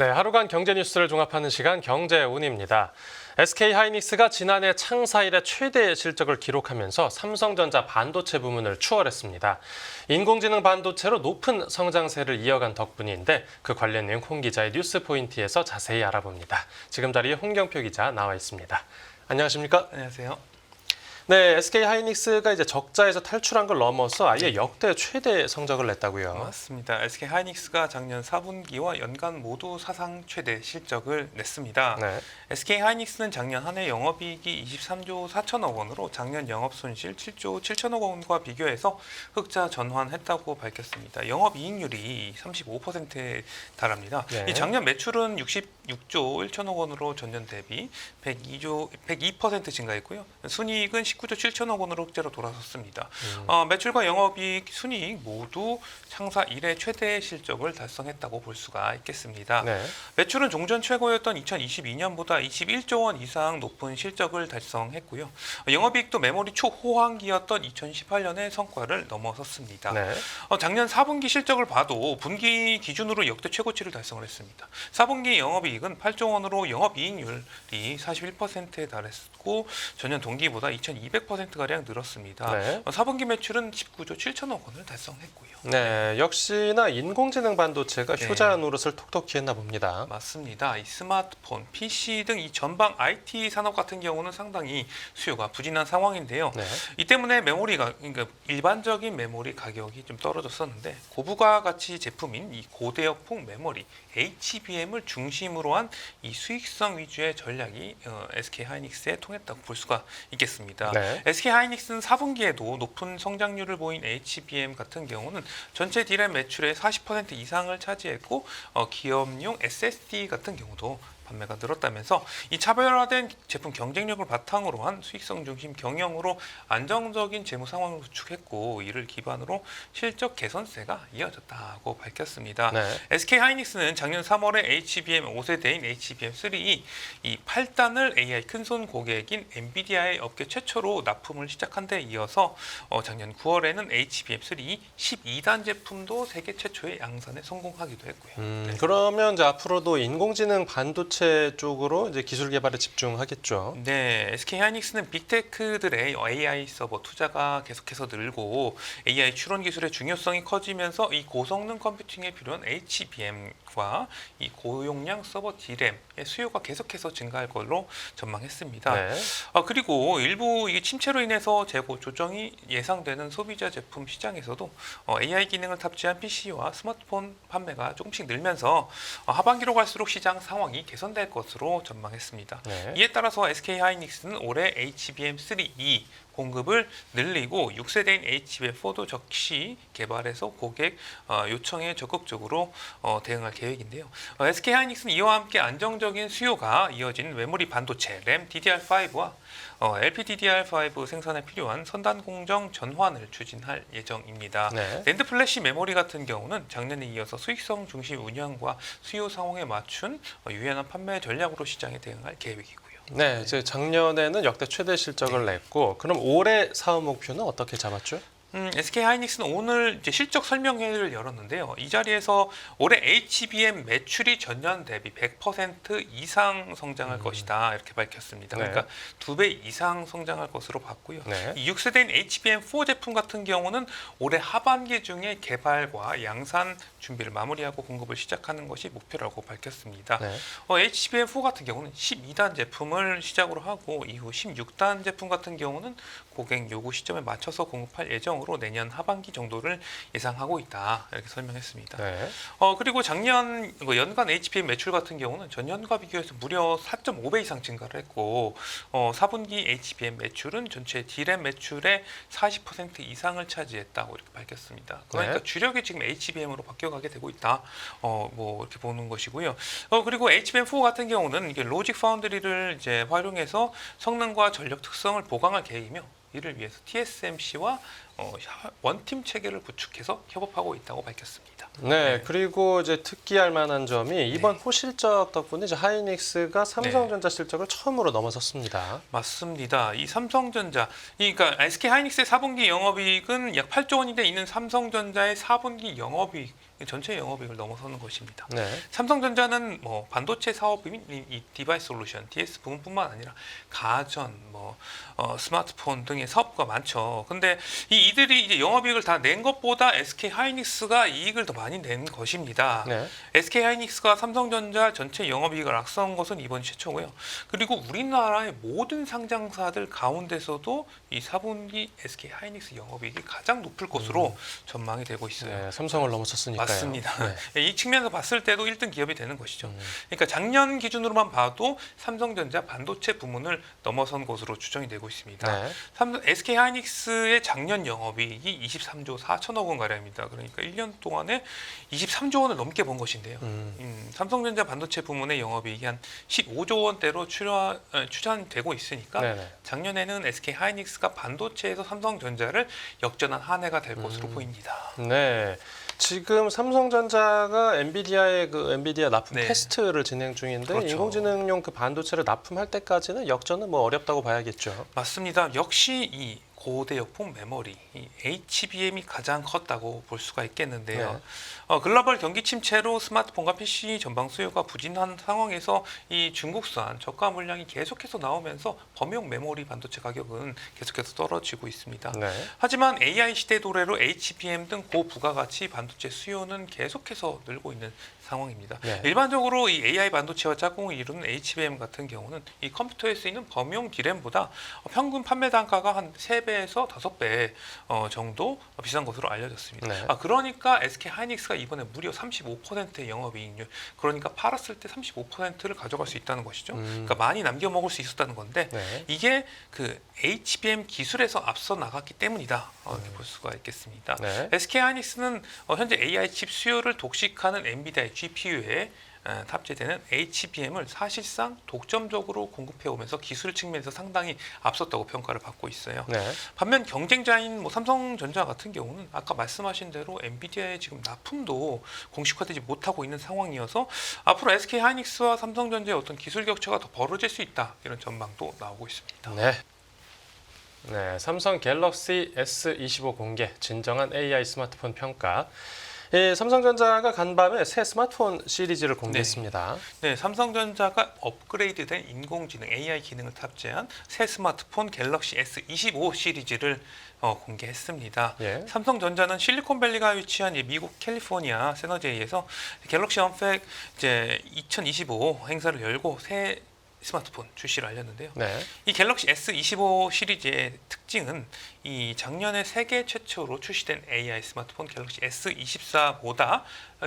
네, 하루간 경제 뉴스를 종합하는 시간 경제운입니다. SK 하이닉스가 지난해 창사 이래 최대 실적을 기록하면서 삼성전자 반도체 부문을 추월했습니다. 인공지능 반도체로 높은 성장세를 이어간 덕분인데 그 관련 내용 홍 기자의 뉴스 포인트에서 자세히 알아봅니다. 지금 자리에 홍경표 기자 나와 있습니다. 안녕하십니까? 안녕하세요. 네, SK 하이닉스가 이제 적자에서 탈출한 걸 넘어서 아예 역대 최대 성적을 냈다고요. 맞습니다. SK 하이닉스가 작년 4분기와 연간 모두 사상 최대 실적을 냈습니다. 네. SK 하이닉스는 작년 한 해 영업이익이 23조 4천억 원으로 작년 영업 손실 7조 7천억 원과 비교해서 흑자 전환했다고 밝혔습니다. 영업 이익률이 35%에 달합니다. 네. 이 작년 매출은 66조 1천억 원으로 전년 대비 102조 102% 증가했고요. 순이익은 19조 7천억 원으로 흑자로 돌아섰습니다. 음. 어, 매출과 영업이익, 순이익 모두 창사 이래 최대 실적을 달성했다고 볼 수가 있겠습니다. 네. 매출은 종전 최고였던 2022년보다 21조 원 이상 높은 실적을 달성했고요. 어, 영업이익도 메모리 초호황기였던 2018년의 성과를 넘어섰습니다. 네. 어, 작년 4분기 실적을 봐도 분기 기준으로 역대 최고치를 달성을 했습니다. 4분기 영업이익은 8조 원으로 영업이익률이 41%에 달했고 전년 동기보다 2,200%가량 늘었습니다. 네. 어, 4분기 매출은 19조 7천억 원을 달성했고요. 네, 역시나 인공지능 반도체가 네. 효자 노릇을 톡톡히 했나 봅니다. 맞습니다. 이 스마트폰, PC 등 이 전방 IT 산업 같은 경우는 상당히 수요가 부진한 상황인데요. 네. 이 때문에 메모리가 그러니까 일반적인 메모리 가격이 좀 떨어졌었는데 고부가 가치 제품인 이 고대역폭 메모리 HBM을 중심으로 한 이 수익성 위주의 전략이 어, SK 하이닉스에 통했다고 볼 수가 있겠습니다. 네. SK 하이닉스는 4분기에도 높은 성장률을 보인 HBM 같은 경우는 전체 디램 매출의 40% 이상을 차지했고 어, 기업용 SSD 같은 경우도 판매가 늘었다면서 이 차별화된 제품 경쟁력을 바탕으로 한 수익성 중심 경영으로 안정적인 재무 상황을 구축했고 이를 기반으로 실적 개선세가 이어졌다고 밝혔습니다. 네. SK 하이닉스는 작년 3월에 HBM 5세대인 HBM3 이 8단을 AI 큰손 고객인 엔비디아의 업계 최초로 납품을 시작한 데 이어서 어, 작년 9월에는 HBM3 12단 제품도 세계 최초의 양산에 성공하기도 했고요. 음, 네. 그러면 이제 앞으로도 인공지능 반도체 쪽으로 이제 기술 개발에 집중하겠죠. 네, SK 하이닉스는 빅테크들의 AI 서버 투자가 계속해서 늘고 AI 추론 기술의 중요성이 커지면서 이 고성능 컴퓨팅에 필요한 HBM과 이 고용량 서버 D램의 수요가 계속해서 증가할 걸로 전망했습니다. 네. 아 그리고 일부 이게 침체로 인해서 재고 조정이 예상되는 소비자 제품 시장에서도 어, AI 기능을 탑재한 PC와 스마트폰 판매가 조금씩 늘면서 어, 하반기로 갈수록 시장 상황이 개선 될 것으로 전망했습니다. 네. 이에 따라서 SK 하이닉스는 올해 HBM3E 공급을 늘리고 6세대인 HBM4도 역시 개발해서 고객 어, 요청에 적극적으로 어, 대응할 계획인데요. 어, SK 하이닉스는 이와 함께 안정적인 수요가 이어진 메모리 반도체 램 DDR5와 어, LPDDR5 생산에 필요한 선단 공정 전환을 추진할 예정입니다. 네. 랜드 플래시 메모리 같은 경우는 작년에 이어서 수익성 중심 운영과 수요 상황에 맞춘 어, 유연한 판매 전략으로 시장에 대응할 계획이고요. 네, 이제 작년에는 역대 최대 실적을 냈고 그럼 올해 사업 목표는 어떻게 잡았죠? 음, SK 하이닉스는 오늘 실적 설명회를 열었는데요. 이 자리에서 올해 HBM 매출이 전년 대비 100% 이상 성장할 음. 것이다 이렇게 밝혔습니다. 네. 그러니까 두 배 이상 성장할 것으로 봤고요. 네. 이 6세대인 HBM4 제품 같은 경우는 올해 하반기 중에 개발과 양산 준비를 마무리하고 공급을 시작하는 것이 목표라고 밝혔습니다. 네. 어, HBM4 같은 경우는 12단 제품을 시작으로 하고 이후 16단 제품 같은 경우는 고객 요구 시점에 맞춰서 공급할 예정으로 내년 하반기 정도를 예상하고 있다 이렇게 설명했습니다. 네. 어 그리고 작년 그 연간 HBM 매출 같은 경우는 전년과 비교해서 무려 4.5배 이상 증가를 했고 어 4분기 HBM 매출은 전체 D램 매출의 40% 이상을 차지했다고 이렇게 밝혔습니다. 그러니까 네. 주력이 지금 HBM으로 바뀌어가게 되고 있다. 어 뭐 이렇게 보는 것이고요. 어 그리고 HBM4 같은 경우는 이게 로직 파운드리를 이제 활용해서 성능과 전력 특성을 보강할 계획이며 이를 위해서 TSMC와 어, 원팀 체계를 구축해서 협업하고 있다고 밝혔습니다. 네, 그리고 이제 특기할 만한 점이 이번 네. 호실적 덕분에 이제 하이닉스가 삼성전자 실적을 처음으로 넘어섰습니다. 맞습니다. 이 삼성전자, 이 그러니까 SK 하이닉스의 4분기 영업이익은 약 8조 원인데 이는 삼성전자의 4분기 영업이익 전체 영업이익을 넘어서는 것입니다. 네. 삼성전자는 뭐 반도체 사업인 이, 이 디바이스 솔루션 DS 부분뿐만 아니라 가전, 뭐 어, 스마트폰 등의 사업가 많죠. 근데 이 이들이 이제 영업이익을 다 낸 것보다 SK 하이닉스가 이익을 더 많이 낸 것입니다. 네. SK 하이닉스가 삼성전자 전체 영업이익을 앞선 것은 이번 최초고요. 그리고 우리나라의 모든 상장사들 가운데서도 이 4분기 SK 하이닉스 영업이익이 가장 높을 것으로 전망이 되고 있어요. 네, 삼성을 넘어섰으니까요. 맞습니다. 네. 이 측면에서 봤을 때도 1등 기업이 되는 것이죠. 음. 그러니까 작년 기준으로만 봐도 삼성전자 반도체 부문을 넘어선 것으로 추정이 되고 있습니다. 네. 삼 SK 하이닉스의 작년 영업이익이 23조 4천억 원 가량입니다. 그러니까 1년 동안에 23조 원을 넘게 번 것인데요. 음. 음, 삼성전자 반도체 부문의 영업이익이 한 15조 원대로 추려, 어, 추산되고 있으니까 네네. 작년에는 SK 하이닉스가 반도체에서 삼성전자를 역전한 한 해가 될 것으로 음. 보입니다. 네. 지금 삼성전자가 엔비디아의 그 엔비디아 납품 네. 테스트를 진행 중인데 그렇죠. 인공지능용 그 반도체를 납품할 때까지는 역전은 뭐 어렵다고 봐야겠죠. 맞습니다. 역시 이 고대역폭 메모리 이 HBM이 가장 컸다고 볼 수가 있겠는데요. 네. 어, 글로벌 경기 침체로 스마트폰과 PC 전방 수요가 부진한 상황에서 이 중국산 저가 물량이 계속해서 나오면서 범용 메모리 반도체 가격은 계속해서 떨어지고 있습니다. 네. 하지만 AI 시대 도래로 HBM 등 고부가가치 반도체 수요는 계속해서 늘고 있는 상황입니다. 네. 일반적으로 이 AI 반도체와 짝꿍을 이루는 HBM 같은 경우는 이 컴퓨터에 쓰이는 범용 디램보다 평균 판매 단가가 한 3배에서 5배 어, 정도 비싼 것으로 알려졌습니다. 네. 아, 그러니까 SK 하이닉스가 이번에 무려 35%의 영업이익률, 그러니까 팔았을 때 35%를 가져갈 수 있다는 것이죠. 음. 그러니까 많이 남겨 먹을 수 있었다는 건데 네. 이게 그 HBM 기술에서 앞서 나갔기 때문이다 어, 이렇게 볼 수가 있겠습니다. 네. SK 하이닉스는 어, 현재 AI 칩 수요를 독식하는 엔비디아의 GPU에 어, 탑재되는 HBM을 사실상 독점적으로 공급해 오면서 기술 측면에서 상당히 앞섰다고 평가를 받고 있어요. 네. 반면 경쟁자인 뭐 삼성전자 같은 경우는 아까 말씀하신 대로 엔비디아의 지금 납품도 공식화되지 못하고 있는 상황이어서 앞으로 SK 하이닉스와 삼성전자의 어떤 기술 격차가 더 벌어질 수 있다 이런 전망도 나오고 있습니다. 네. 네, 삼성 갤럭시 S25 공개 진정한 AI 스마트폰 평가. 예, 삼성전자가 간밤에 새 스마트폰 시리즈를 공개했습니다. 네, 삼성전자가 업그레이드된 인공지능 AI 기능을 탑재한 새 스마트폰 갤럭시 S25 시리즈를 어, 공개했습니다. 예. 삼성전자는 실리콘밸리가 위치한 이 미국 캘리포니아 세너제이에서 갤럭시 언팩 이제 2025 행사를 열고 새 스마트폰 출시를 알렸는데요. 네. 이 갤럭시 S25 시리즈의 특징은 이 작년에 세계 최초로 출시된 AI 스마트폰 갤럭시 S24보다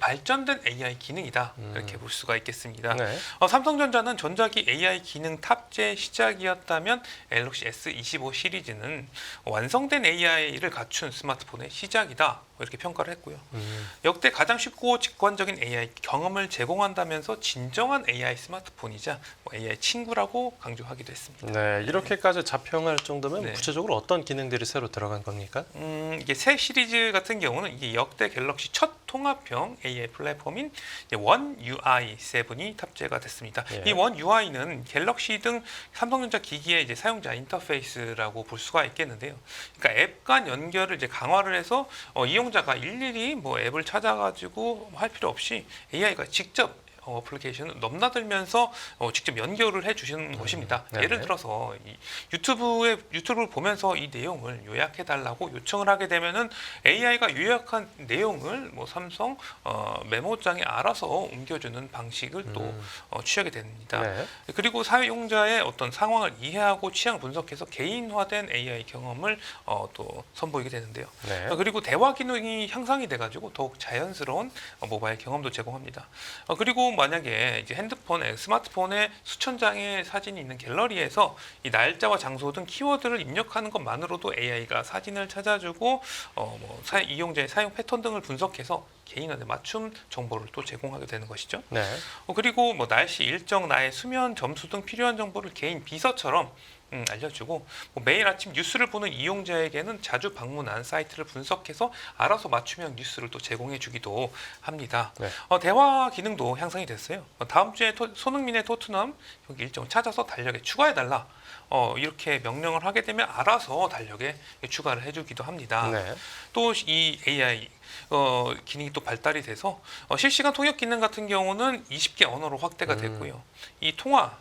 발전된 AI 기능이다 이렇게 볼 수가 있겠습니다. 네. 어, 삼성전자는 전작이 AI 기능 탑재 시작이었다면 갤럭시 S25 시리즈는 완성된 AI를 갖춘 스마트폰의 시작이다 이렇게 평가를 했고요. 음, 역대 가장 쉽고 직관적인 AI 경험을 제공한다면서 진정한 AI 스마트폰이자 뭐 AI 친구라고 강조하기도 했습니다. 네, 이렇게까지 자평할 정도면 네. 구체적으로 어떤 기능들이 새로 들어간 겁니까? 음, 이게 새 시리즈 같은 경우는 이게 역대 갤럭시 첫 통합형 AI 플랫폼인 원 UI 7이 탑재가 됐습니다. 예. 이원 UI는 갤럭시 등 삼성전자 기기의 이제 사용자 인터페이스라고 볼 수가 있겠는데요. 그러니까 앱 간 연결을 이제 강화를 해서 어, 이용자가 일일이 뭐 앱을 찾아가지고 할 필요 없이 AI가 직접 어, 어플리케이션을 넘나들면서 어, 직접 연결을 해주시는 것입니다. 네네. 예를 들어서 이 유튜브에 유튜브를 보면서 이 내용을 요약해 달라고 요청을 하게 되면은 AI가 요약한 내용을 뭐 삼성 어, 메모장에 알아서 옮겨주는 방식을 또 음. 어, 취하게 됩니다. 네. 그리고 사용자의 어떤 상황을 이해하고 취향 분석해서 개인화된 AI 경험을 어, 또 선보이게 되는데요. 네. 어, 그리고 대화 기능이 향상이 돼가지고 더욱 자연스러운 어, 모바일 경험도 제공합니다. 어, 그리고 만약에 이제 핸드폰에 스마트폰에 수천 장의 사진이 있는 갤러리에서 이 날짜와 장소 등 키워드를 입력하는 것만으로도 AI가 사진을 찾아주고 어, 뭐 사- 이용자의 사용 패턴 등을 분석해서 개인한테 맞춤 정보를 또 제공하게 되는 것이죠. 네. 어, 그리고 뭐 날씨 일정, 나의 수면 점수 등 필요한 정보를 개인 비서처럼 음, 알려주고 뭐 매일 아침 뉴스를 보는 이용자에게는 자주 방문한 사이트를 분석해서 알아서 맞춤형 뉴스를 또 제공해주기도 합니다. 네. 어, 대화 기능도 향상이 됐어요. 어, 다음 주에 토- 손흥민의 토트넘 여기 일정을 찾아서 달력에 추가해달라. 어, 이렇게 명령을 하게 되면 알아서 달력에 추가를 해주기도 합니다. 네. 또이 AI 어, 기능이 또 발달이 돼서 어, 실시간 통역 기능 같은 경우는 20개 언어로 확대가 음. 됐고요. 이 통화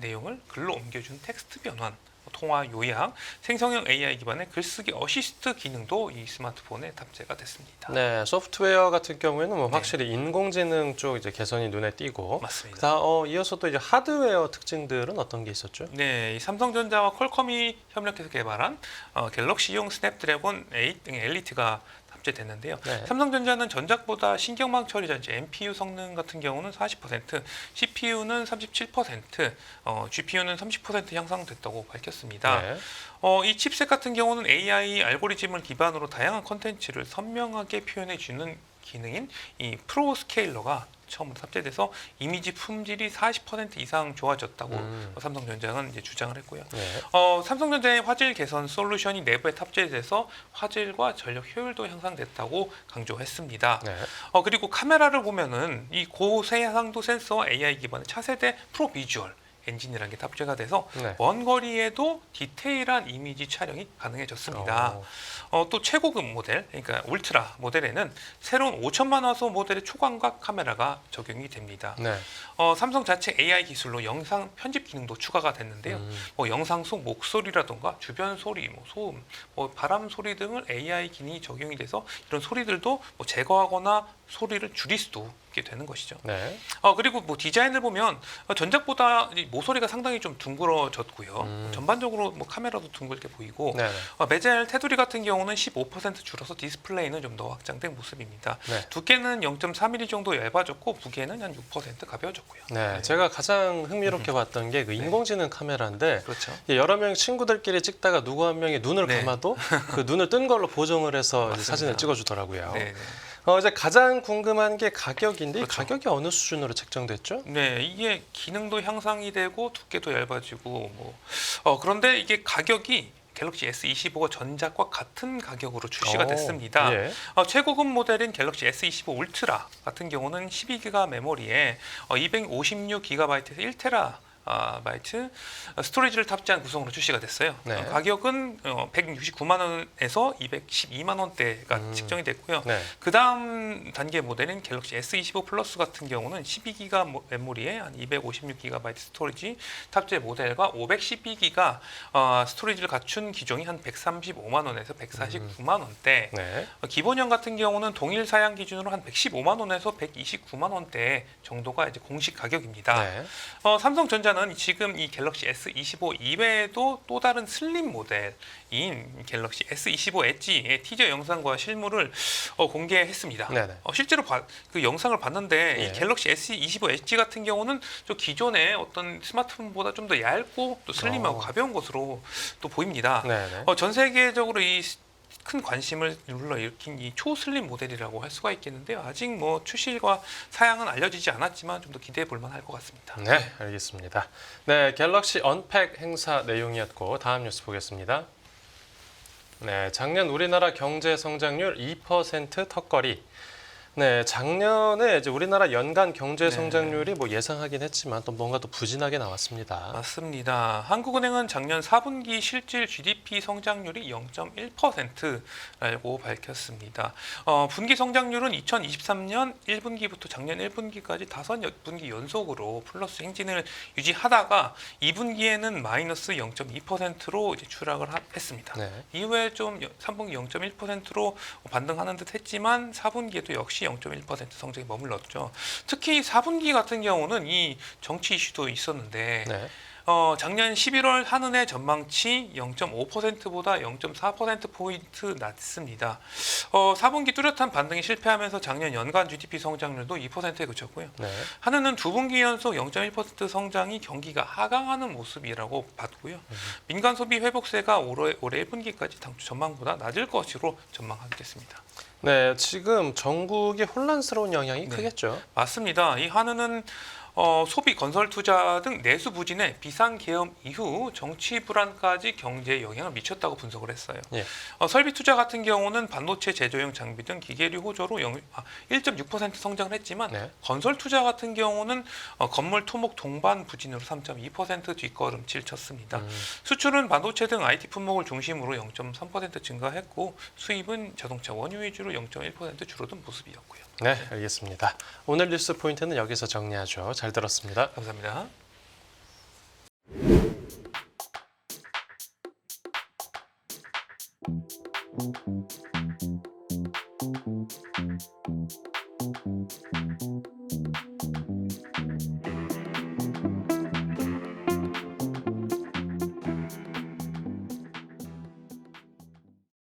내용을 글로 옮겨준 텍스트 변환, 통화 요약, 생성형 AI 기반의 글쓰기 어시스트 기능도 이 스마트폰에 탑재가 됐습니다. 네, 소프트웨어 같은 경우에는 뭐 네. 확실히 인공지능 쪽 이제 개선이 눈에 띄고 맞습니다. 다 어, 이어서 또 이제 하드웨어 특징들은 어떤 게 있었죠? 네, 이 삼성전자와 퀄컴이 협력해서 개발한 어, 갤럭시용 스냅드래곤 8등 엘리트가 탑재됐는데요. 네. 삼성전자는 전작보다 신경망 처리 장치 NPU 성능 같은 경우는 40%, CPU는 37%, 어, GPU는 30% 향상됐다고 밝혔습니다. 네. 어, 이 칩셋 같은 경우는 AI 알고리즘을 기반으로 다양한 컨텐츠를 선명하게 표현해 주는 기능인 이 프로 스케일러가 처음으로 탑재돼서 이미지 품질이 40% 이상 좋아졌다고 음. 삼성전자는 이제 주장을 했고요. 네. 어, 삼성전자의 화질 개선 솔루션이 내부에 탑재돼서 화질과 전력 효율도 향상됐다고 강조했습니다. 네. 어, 그리고 카메라를 보면은 이 고해상도 센서와 AI 기반의 차세대 프로 비주얼 엔진이라는 게 탑재가 돼서 네. 먼 거리에도 디테일한 이미지 촬영이 가능해졌습니다. 어, 어, 또 최고급 모델, 그러니까 울트라 모델에는 새로운 5천만 화소 모델의 초광각 카메라가 적용이 됩니다. 네. 어, 삼성 자체 AI 기술로 영상 편집 기능도 추가가 됐는데요. 음, 뭐 영상 속 목소리라던가 주변 소리, 뭐 소음, 뭐 바람 소리 등을 AI 기능이 적용이 돼서 이런 소리들도 뭐 제거하거나 소리를 줄일 수도 있게 되는 것이죠. 네. 어, 그리고 뭐 디자인을 보면 어, 전작보다 이 모서리가 상당히 좀 둥그러졌고요. 음. 전반적으로 뭐 카메라도 둥글게 보이고 네. 네. 어, 베젤 테두리 같은 경우는 15% 줄어서 디스플레이는 좀 더 확장된 모습입니다. 네. 두께는 0.3mm 정도 얇아졌고 무게는 한 6% 가벼워졌고요. 네. 제가 가장 흥미롭게 봤던 게 그 인공지능 카메라인데 그렇죠. 여러 명 친구들끼리 찍다가 누구 한 명이 눈을 네. 감아도 그 눈을 뜬 걸로 보정을 해서. 사진을 찍어주더라고요. 네, 네. 어, 이제 가장 궁금한 게 가격인데 이 그렇죠. 가격이 어느 수준으로 책정됐죠? 네, 이게 기능도 향상이 되고 두께도 얇아지고 뭐 어, 그런데 이게 가격이 갤럭시 S25가 전작과 같은 가격으로 출시가 어, 됐습니다. 예. 어, 최고급 모델인 갤럭시 S25 울트라 같은 경우는 12기가 메모리에 어, 256GB에서 1테라 아, 바이트 어, 스토리지를 탑재한 구성으로 출시가 됐어요. 네. 어, 가격은 어, 169만 원에서 212만 원대가 음. 측정이 됐고요. 네. 그 다음 단계 모델인 갤럭시 S25 플러스 같은 경우는 12기가 메모리에 한 256GB 스토리지 탑재 모델과 512기가 어, 스토리지를 갖춘 기종이 한 135만 원에서 149만 원대. 네. 어, 기본형 같은 경우는 동일 사양 기준으로 한 115만 원에서 129만 원대 정도가 이제 공식 가격입니다. 네. 어, 삼성전자는 지금 이 갤럭시 S25 이외에도 또 다른 슬림 모델인 갤럭시 S25 엣지의 티저 영상과 실물을 어, 공개했습니다. 어, 실제로 봐- 그 영상을 봤는데 예. 이 갤럭시 S25 엣지 같은 경우는 저 기존의 어떤 스마트폰보다 좀 더 얇고 또 슬림하고 어. 가벼운 것으로 또 보입니다. 네. 네. 어, 전 세계적으로 이 큰 관심을 눌러일으킨 이 초슬림 모델이라고 할 수가 있겠는데요. 아직 뭐 출시일과 사양은 알려지지 않았지만 좀 더 기대해 볼 만할 것 같습니다. 네, 알겠습니다. 네, 갤럭시 언팩 행사 내용이었고 다음 뉴스 보겠습니다. 네, 작년 우리나라 경제 성장률 2% 턱걸이. 네, 작년에 이제 우리나라 연간 경제 네. 성장률이 뭐 예상하긴 했지만 또 뭔가 또 부진하게 나왔습니다. 맞습니다. 한국은행은 작년 4분기 실질 GDP 성장률이 0.1%라고 밝혔습니다. 어, 분기 성장률은 2023년 1분기부터 작년 1분기까지 다섯 여- 분기 연속으로 플러스 행진을 유지하다가 2분기에는 마이너스 0.2%로 이제 추락을 하- 했습니다. 네. 이후에 좀 3분기 0.1%로 반등하는 듯 했지만 4분기에도 역시 0.1% 성장이 머물렀죠. 특히 4분기 같은 경우는 이 정치 이슈도 있었는데 네. 어, 작년 11월 한은의 전망치 0.5%보다 0.4% 포인트 낮습니다. 어, 4분기 뚜렷한 반등이 실패하면서 작년 연간 GDP 성장률도 2%에 그쳤고요. 네. 한은은 두 분기 연속 0.1% 성장이 경기가 하강하는 모습이라고 봤고요. 민간 소비 회복세가 올해, 올해 1분기까지 당초 전망보다 낮을 것으로 전망하겠습니다. 네, 지금 전국이 혼란스러운 영향이 네. 크겠죠. 맞습니다. 이 한은은 어, 소비 건설 투자 등 내수 부진에 비상 계엄 이후 정치 불안까지 경제에 영향을 미쳤다고 분석을 했어요. 예. 어, 설비 투자 같은 경우는 반도체 제조용 장비 등 기계류 호조로 영, 아, 1.6% 성장을 했지만 네. 건설 투자 같은 경우는 어, 건물 토목 동반 부진으로 3.2% 뒷걸음질 쳤습니다. 음, 수출은 반도체 등 IT 품목을 중심으로 0.3% 증가했고 수입은 자동차 원유 위주로 0.1% 줄어든 모습이었고요. 네, 알겠습니다. 오늘 뉴스 포인트는 여기서 정리하죠. 잘 들었습니다. 감사합니다.